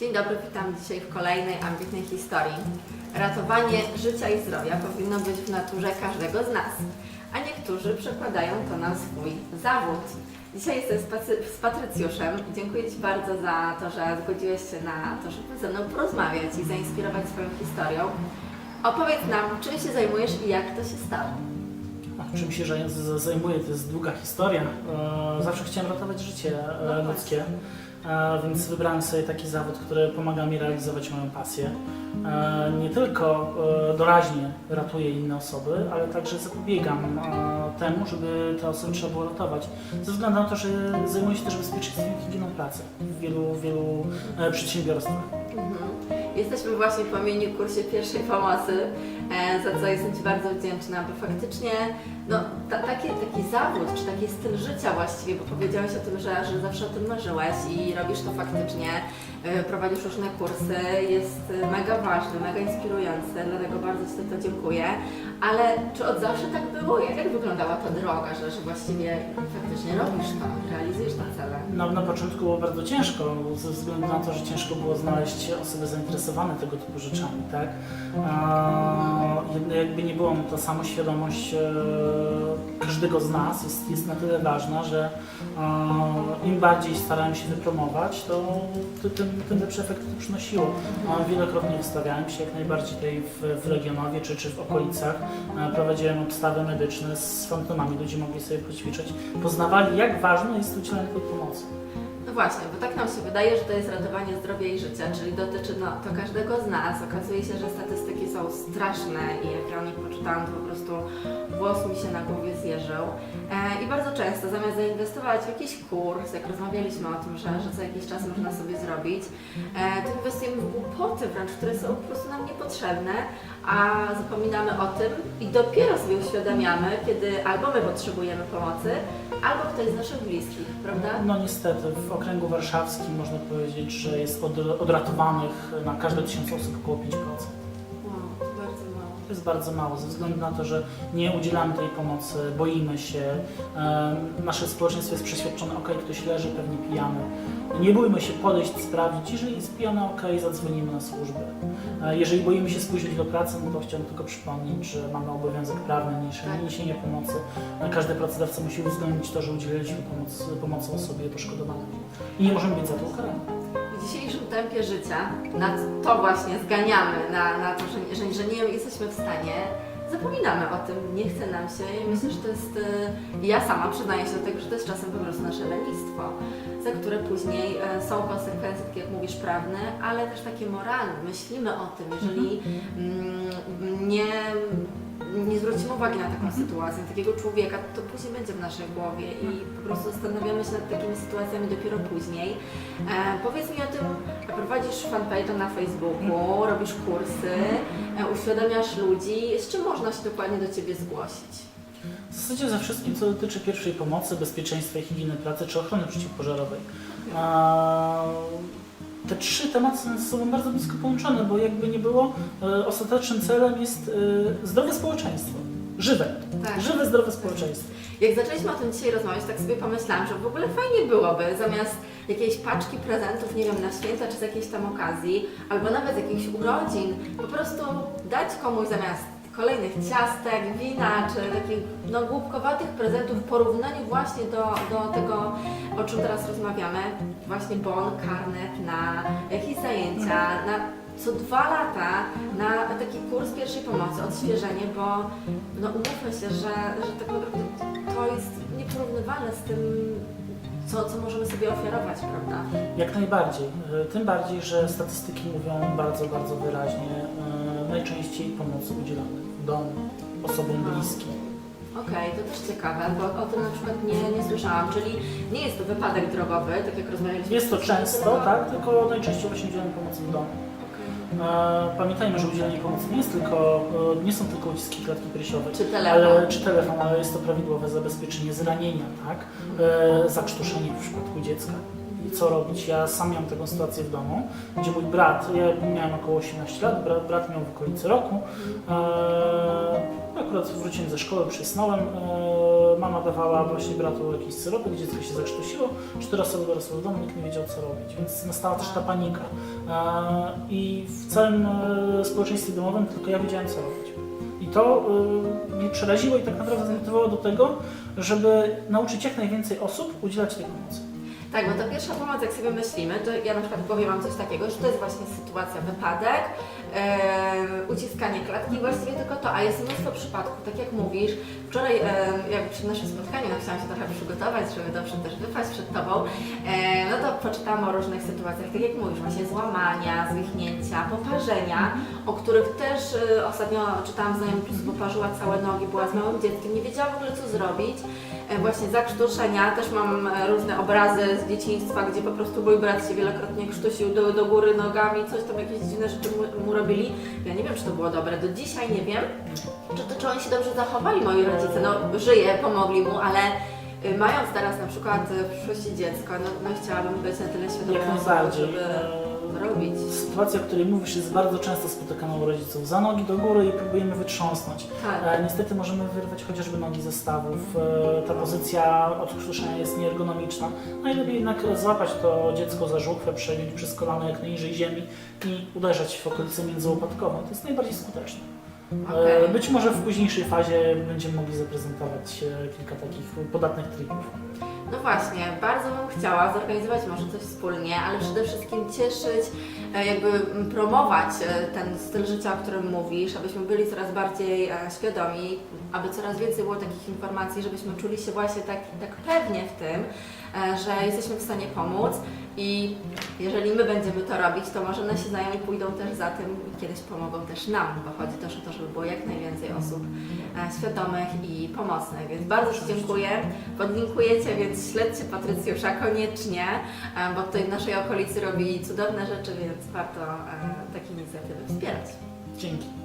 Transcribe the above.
Dzień dobry, witam dzisiaj w kolejnej ambitnej historii. Ratowanie życia i zdrowia powinno być w naturze każdego z nas, a niektórzy przekładają to na swój zawód. Dzisiaj jestem z, Patrycjuszem. Dziękuję Ci bardzo za to, że zgodziłeś się na to, żeby ze mną porozmawiać i zainspirować swoją historią. Opowiedz nam, czym się zajmujesz i jak to się stało. Czym się zajmuję, to jest długa historia. E, Zawsze chciałem ratować życie No e, właśnie. ludzkie, e, więc wybrałem sobie taki zawód, który pomaga mi realizować moją pasję. Nie tylko doraźnie ratuję inne osoby, ale także zapobiegam temu, żeby te osoby trzeba było ratować. Ze względu na to, że zajmuję się też bezpieczeństwem i higieną pracy w wielu, wielu przedsiębiorstwach. Jesteśmy właśnie po mini kursie pierwszej pomocy, e, za co jestem Ci bardzo wdzięczna, bo faktycznie no, ta, taki, taki zawód, czy taki styl życia właściwie, bo powiedziałeś o tym, że, że zawsze o tym marzyłeś i robisz to faktycznie, e, prowadzisz różne kursy, jest e, mega ważny, mega inspirujący, dlatego bardzo Ci za to dziękuję. Ale czy od zawsze tak było? Jak, jak wyglądała ta droga, że, że właściwie faktycznie robisz to, realizujesz te cele? No, na początku było bardzo ciężko, ze względu na to, że ciężko było znaleźć osoby tego typu rzeczami, tak? Jakby nie było, no to samoświadomość e, każdego z nas jest, jest na tyle ważna, że im bardziej starałem się wypromować, to tym, tym lepszy efekt to przynosiło. Wielokrotnie wystawiałem się jak najbardziej tutaj w, w Legionowie czy, czy w okolicach. Prowadziłem obstawy medyczne z fantomami, ludzie mogli sobie poćwiczyć, poznawali jak ważne jest udzielanie tej pomocy. Właśnie, bo tak nam się wydaje, że to jest ratowanie zdrowia i życia, czyli dotyczy no, to każdego z nas. Okazuje się, że statystyki są straszne i jak ja o nich poczytałam, to po prostu włos mi się na głowie zjeżył. E, I bardzo często zamiast zainwestować w jakiś kurs, jak rozmawialiśmy o tym, że, że co jakiś czas można sobie zrobić, e, to inwestujemy w głupoty wręcz, które są po prostu nam niepotrzebne, a zapominamy o tym i dopiero sobie uświadamiamy, kiedy albo my potrzebujemy pomocy, albo ktoś z naszych bliskich, prawda? No niestety, w okręgu warszawskim można powiedzieć, że jest od, odratowanych na każde tysiąc osób około 5%. To jest bardzo mało, ze względu na to, że nie udzielamy tej pomocy, boimy się. Nasze społeczeństwo jest przeświadczone, ok, ktoś leży, pewnie pijany. Nie bójmy się podejść, sprawdzić. Jeżeli jest pijany, ok, zadzwonimy na służbę. E, Jeżeli boimy się spóźnić do pracy, no to chciałbym tylko przypomnieć, że mamy obowiązek prawny Tak. niesienia pomocy. E, Każdy pracodawca musi uwzględnić to, że udzieliliśmy pomoc, pomocy osobie poszkodowanej. I nie możemy być za to ukarani. W dzisiejszym tempie życia na to właśnie zganiamy, na, na to, że, że, że nie jesteśmy w stanie, zapominamy o tym, nie chce nam się i myślę, że to jest, y, ja sama przyznaję się do tego, że to jest czasem po prostu nasze lenistwo, za które później e, są konsekwencje, tak jak mówisz, prawne, ale też takie moralne. Myślimy o tym, jeżeli mm, nie, nie zwrócimy uwagi na taką sytuację, takiego człowieka, to później będzie w naszej głowie i po prostu zastanawiamy się nad takimi sytuacjami dopiero później. E, powiedz mi o tym, prowadzisz fanpage'a na Facebooku, robisz kursy, e, uświadamiasz ludzi. Z czym można się dokładnie do Ciebie zgłosić? W zasadzie ze wszystkim, co dotyczy pierwszej pomocy, bezpieczeństwa i higieny pracy czy ochrony przeciwpożarowej. Te trzy tematy są ze sobą bardzo blisko połączone, bo jakby nie było, e, ostatecznym celem jest e, zdrowe społeczeństwo. Żywe. Tak. Żywe, zdrowe społeczeństwo. Jak zaczęliśmy o tym dzisiaj rozmawiać, tak sobie pomyślałam, że w ogóle fajnie byłoby zamiast jakiejś paczki prezentów, nie wiem, na święta czy z jakiejś tam okazji, albo nawet z jakichś urodzin, po prostu dać komuś zamiast kolejnych ciastek, wina czy takich no, głupkowatych prezentów w porównaniu właśnie do, do tego, o czym teraz rozmawiamy, właśnie bon, karnet na jakieś zajęcia, na co dwa lata na taki kurs pierwszej pomocy, odświeżenie, bo no umówmy się, że, że tak naprawdę to jest nieporównywalne z tym, co, co możemy sobie ofiarować, prawda? Jak najbardziej. E, Tym bardziej, że statystyki mówią bardzo, bardzo wyraźnie. Najczęściej pomocy udzielamy w domu, osobom bliskim. Okej, to też ciekawe, bo o tym na przykład nie, nie słyszałam, czyli nie jest to wypadek drogowy, tak jak rozmawialiśmy. Jest to często, tak, tylko najczęściej właśnie udzielamy pomocy w domu. Pamiętajmy, że udzielenie pomocy nie jest tylko, e, nie są tylko uciski klatki piersiowej, Czy telefon. ale, czy telefon, ale jest to prawidłowe zabezpieczenie zranienia, tak? E, zakrztuszenie w przypadku dziecka. Co robić? Ja sam miałem taką sytuację w domu, gdzie mój brat, ja miałem około 18 lat, brat, brat miał w okolicy roku. E, akurat wróciłem ze szkoły, przysnąłem. E, mama dawała właśnie bratu jakiś syropek, dziecko się zakrztusiło. Cztery osoby dorosłe w domu, nikt nie wiedział co robić, więc nastała też ta panika. E, I w całym e, społeczeństwie domowym tylko ja wiedziałem, co robić. I to e, mnie przeraziło i tak naprawdę zmotywowało do tego, żeby nauczyć jak najwięcej osób udzielać tej pomocy. Tak, bo ta pierwsza pomoc, jak sobie myślimy, to ja na przykład powiem Wam coś takiego, że to jest właśnie sytuacja, wypadek, e, uciskanie klatki, właściwie tylko to, a jest mnóstwo przypadków, tak jak mówisz. Wczoraj, e, jak przy naszym spotkaniu, no chciałam się trochę przygotować, żeby dobrze też wypaść przed Tobą, e, no to poczytałam o różnych sytuacjach, tak jak mówisz, właśnie złamania, zwichnięcia, poparzenia, o których też e, ostatnio czytałam prostu poparzyła całe nogi, była z małym dzieckiem, nie wiedziała w ogóle co zrobić. E, Właśnie zakrztuszenia, też mam e, różne obrazy z dzieciństwa, gdzie po prostu mój brat się wielokrotnie krztusił do, do góry nogami, coś tam jakieś dziwne rzeczy mu, mu robili. Ja nie wiem, czy to było dobre, do dzisiaj nie wiem, czy, to, czy oni się dobrze zachowali, moi rodzice. No, żyje, pomogli mu, ale y, mając teraz na przykład w przyszłości dziecko, no, no chciałabym być na tyle świadomą, osobą, żeby Robić. Sytuacja, o której mówisz, jest bardzo często spotykana u rodziców. Za nogi do góry i próbujemy wytrząsnąć. Tak. E, niestety możemy wyrwać chociażby nogi ze stawów. E, ta pozycja odkrztuszenia jest nieergonomiczna. Najlepiej jednak złapać to dziecko za żuchwę, przegiąć przez kolano jak najniżej ziemi i uderzać w okolicę międzyłopatkową. To jest najbardziej skuteczne. E, Okej. Być może w późniejszej fazie będziemy mogli zaprezentować kilka takich podatnych trików. No właśnie, bardzo bym chciała zorganizować może coś wspólnie, ale przede wszystkim cieszyć, e, jakby promować e, ten styl życia, o którym mówisz, abyśmy byli coraz bardziej e, świadomi, aby coraz więcej było takich informacji, żebyśmy czuli się właśnie tak, tak pewnie w tym, że jesteśmy w stanie pomóc. I jeżeli my będziemy to robić, to może nasi znajomi pójdą też za tym i kiedyś pomogą też nam, bo chodzi też o to, żeby było jak najwięcej osób świadomych i pomocnych, więc bardzo Ci dziękuję. Podlinkuję Cię, więc śledźcie Patrycjusza koniecznie, e, bo tutaj w naszej okolicy robi cudowne rzeczy, więc warto e, takie inicjatywy wspierać. Dzięki.